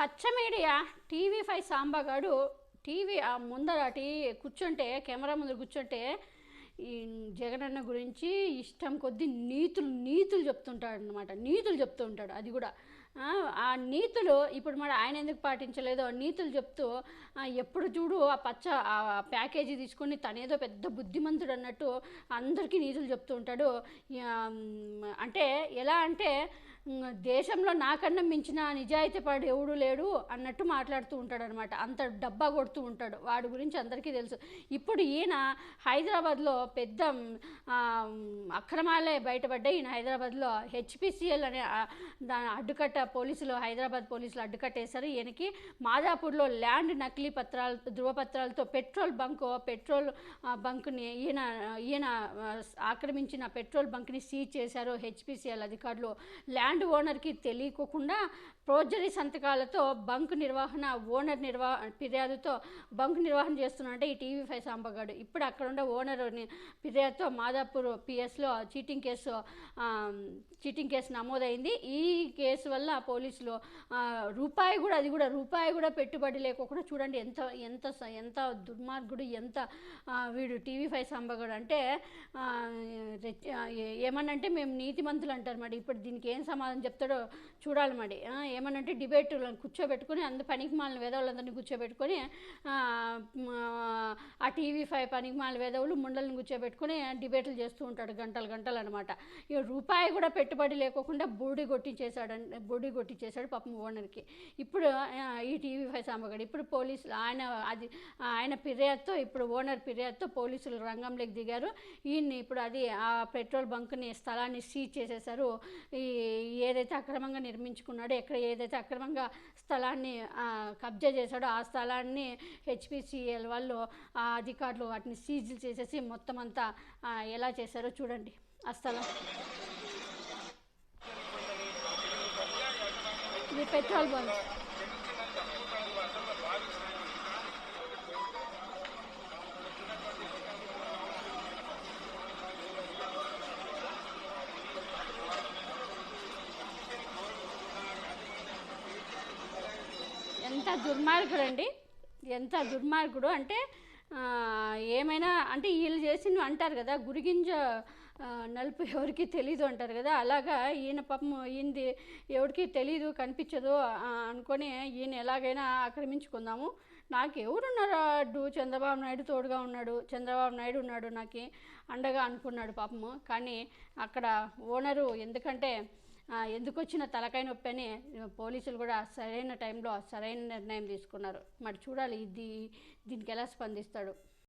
పచ్చ media TV five సాంబగాడు TV ఆ ముందర టీ కూర్చుంటే కెమెరా ముందర కూర్చుంటే ఈ జగనన్న గురించి ఇష్టం కొద్దీ నీతులు నీతులు చెప్తుంటాడు అనమాట నీతులు చెప్తూ ఉంటాడు అది కూడా. ఆ, నీతులు ఇప్పుడు మరి ఆయన ఎందుకు పాటించలేదో నీతులు చెప్తూ ఎప్పుడు చూడు ఆ పచ్చ ఆ ప్యాకేజీ తీసుకొని తనేదో పెద్ద బుద్ధిమంతుడు అన్నట్టు అందరికీ నీతులు చెప్తూ ఉంటాడు. అంటే ఎలా అంటే దేశంలో నాకన్నా మించిన నిజాయితీ పడు ఎవడు లేడు అన్నట్టు మాట్లాడుతూ ఉంటాడు అనమాట అంత డబ్బా కొడుతూ ఉంటాడు. వాడి గురించి అందరికీ తెలుసు. ఇప్పుడు ఈయన హైదరాబాద్లో పెద్ద అక్రమాలే బయటపడ్డాయి. ఈయన హైదరాబాద్లో హెచ్పిసిఎల్ అనే దాని అడ్డుకట్ట పోలీసులు హైదరాబాద్ పోలీసులు అడ్డుకట్టేశారు. ఈయనకి మాదాపూర్లో ల్యాండ్ నకిలీ పత్రాలు ధృవపత్రాలతో పెట్రోల్ బంక్ పెట్రోల్ బంక్ని ఈయన ఈయన ఆక్రమించిన పెట్రోల్ బంక్ని సీజ్ చేశారు హెచ్పిసిఎల్ అధికారులు. ల్యాండ్ ఓనర్కి తెలియకోకుండా ప్రోజరీ సంతకాలతో బంక్ నిర్వహణ ఓనర్ నిర్వా ఫిర్యాదుతో బంక్ నిర్వహణ చేస్తున్నారంటే ఈ టీవీ ఫైవ్ సాంబగాడు. ఇప్పుడు అక్కడ ఉండే ఓనర్ ఫిర్యాదుతో మాదాపూర్ పిఎస్లో చీటింగ్ కేసు చీటింగ్ కేసు నమోదైంది. ఈ కేసు వల్ల పోలీసులు రూపాయి కూడా అది కూడా రూపాయి కూడా పెట్టుబడి లేకోకుండా చూడండి ఎంత ఎంత ఎంత దుర్మార్గుడు ఎంత వీడు టీవీ ఫైవ్ సాంబగాడు అంటే ఆ, ఏమనంటే మేము నీతిమంతులు అంటారు మరి ఇప్పుడు దీనికి ఏం సమాధానం చెప్తాడో చూడాలి మరి. ఏమనంటే డిబేట్ కూర్చోబెట్టుకొని అందు పనికి మాలిన వేదవులందరినీ కూర్చోబెట్టుకొని ఆ, టీవీ ఫైవ్ పనికి మాలిన వేదవులు ముండలను కూర్చోబెట్టుకొని డిబేట్లు చేస్తూ ఉంటాడు గంటలు గంటలు అనమాట ఇక రూపాయి కూడా పెట్టుబడి లేకోకుండా బూడి కొట్టించేశాడు బూడి కొట్టించేశాడు పాపం ఓనర్కి. ఇప్పుడు ఈ టీవీ ఫైవ్ సాంబగాడు ఇప్పుడు పోలీసులు ఆయన అది ఆయన ఫిర్యాదుతో ఇప్పుడు ఓనర్ ఫిర్యాదుతో పోలీసులు రంగంలోకి దిగారు. ఈయన్ని ఇప్పుడు అది ఆ పెట్రోల్ బంక్ని స్థలాన్ని సీజ్ చేసేశారు. ఈ ఏదైతే అక్రమంగా నిర్మించుకున్నాడో ఎక్కడ ఏదైతే అక్రమంగా స్థలాన్ని కబ్జా చేశాడో ఆ స్థలాన్ని హెచ్పిసిఎల్ వాళ్ళు ఆ అధికారులు వాటిని సీజులు చేసేసి మొత్తం అంతా ఎలా చేశారో చూడండి. ఆ స్థలం. ఇది పెట్రోల్ బంక్. ఎంత దుర్మార్గుడు అండి ఎంత దుర్మార్గుడు? అంటే ఏమైనా అంటే వీళ్ళు చేసినవి అంటారు కదా గురిగింజ నలుపు ఎవరికి తెలీదు అంటారు కదా అలాగా ఈయన పాపం ఈయనది ఎవరికి తెలీదు కనిపించదు అనుకొని ఈయన ఎలాగైనా ఆక్రమించుకుందాము. నాకు ఎవరున్నారు అడ్డు? చంద్రబాబు నాయుడు తోడుగా ఉన్నాడు చంద్రబాబు నాయుడు ఉన్నాడు నాకు అండగా అనుకున్నాడు పాపము. కానీ అక్కడ ఓనరు ఎందుకంటే ఎందుకు వచ్చిన తలకాయ నొప్పి అని పోలీసులు కూడా సరైన టైంలో సరైన నిర్ణయం తీసుకున్నారు. మరి చూడాలి ఇది దీనికి ఎలా స్పందిస్తాడు?